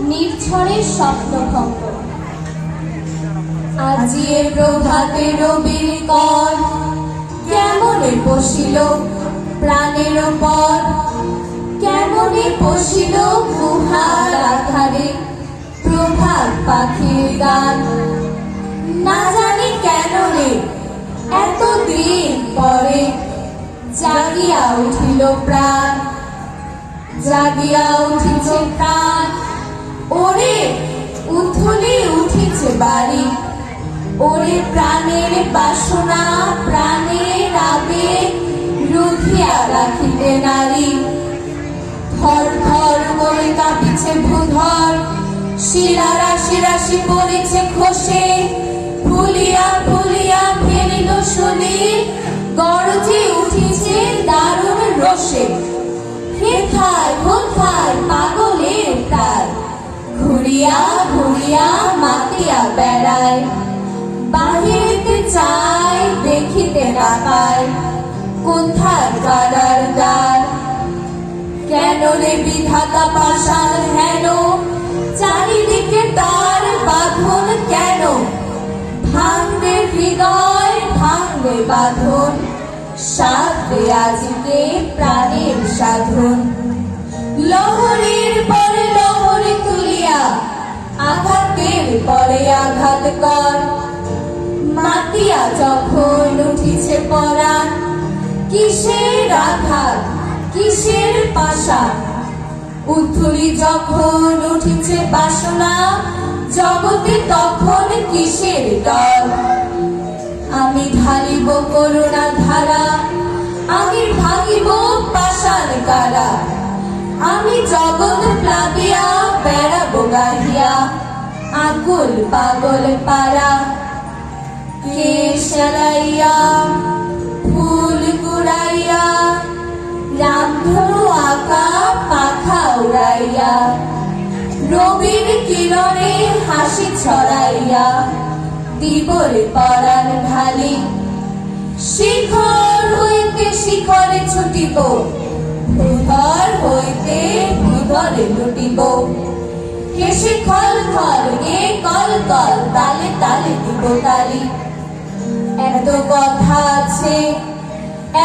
নির্ঝরের স্বপ্নভঙ্গ আজি এ প্রভাতে রবির কর, কেমনে বসিল প্রাণের পর? কেমনে বসিল গুহার আধারে? প্রভাত পাখির গান। না জানি কেন রে এত দিন পরে জাগিয়া উঠিল প্রাণ। জাগিয়া উঠিছে প্রাণ। ওরে প্রাণের বাসনা, প্রাণের আবেগ, রুধিয়া রাখিতে নারী। ধর ধর করে কাঁপিছে ভূধর। শিরা রাশি রাশি পড়েছে খসে। ফুলিয়া ফুলিয়া ফেলিল শুনি। গরজে উঠিছে দারুণ রসে। হেথায় কোথায় পাগলের তার ঘুরিয়া ঘুরিয়া মাতিয়া বেড়ায়। কেন রে বিধাতা পাষাণ হেন? চারিদিকে তার বাঁধন কেন? ভাঙবে হৃদয়, ভাঙবে বাঁধন। সাধবে আজকে প্রাণের সাধন। লহরীর পরে লহরী তুলিয়া, আঘাতের পরে আঘাত কর। মাতিয়া যখন উঠিছে পরাণ, কিসের আঘাত? কিসের পাশা? উথুলি যখন উঠিছে বাসনা, জগতে তখন কিসের ডর? আমি ঢালিব করুণা ধারা, আমি ভাঙিব পাষাণ কারা? আমি জগৎ প্লাবিয়া, বেড়াবো গাহিয়া, আকুল পাগল পারা কে সারাইয়া হাসি ছড়াইয়া দিবরে পরাণ ঢালি। শিখর হইতে শিখরে ছুটিব ভূধর হইতে ভূধরে লুটিব। হেসে খল খল এ কল কল, তালে তালে দিব তালি। এত কথা আছে,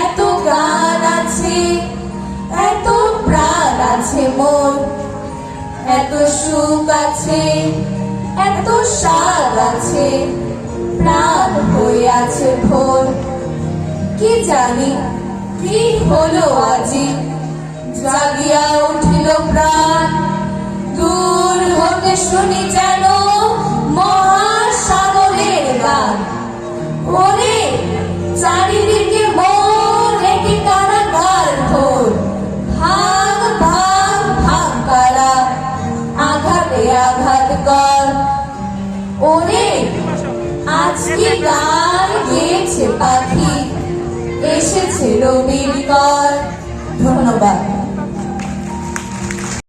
এত গান আছে, এত প্রাণ আছে মোর এত সুখ আছে এত স্বাদ আছে, প্রাণ হয়ে আছে ভোর। কি জানি কি হলো আজি, জাগিয়া উঠিল প্রাণ। দূর হতে শুনি যেন মহাসাগরের গান। ওরে, চারিদিকে মোর একই কারাগার ঘোর ভাগ ভাগ ভাগ কারা, আঘাতে আঘাত কর। ওরে আজকে গান গেয়েছে পাখি এসেছে রবির কর। ধন্যবাদ।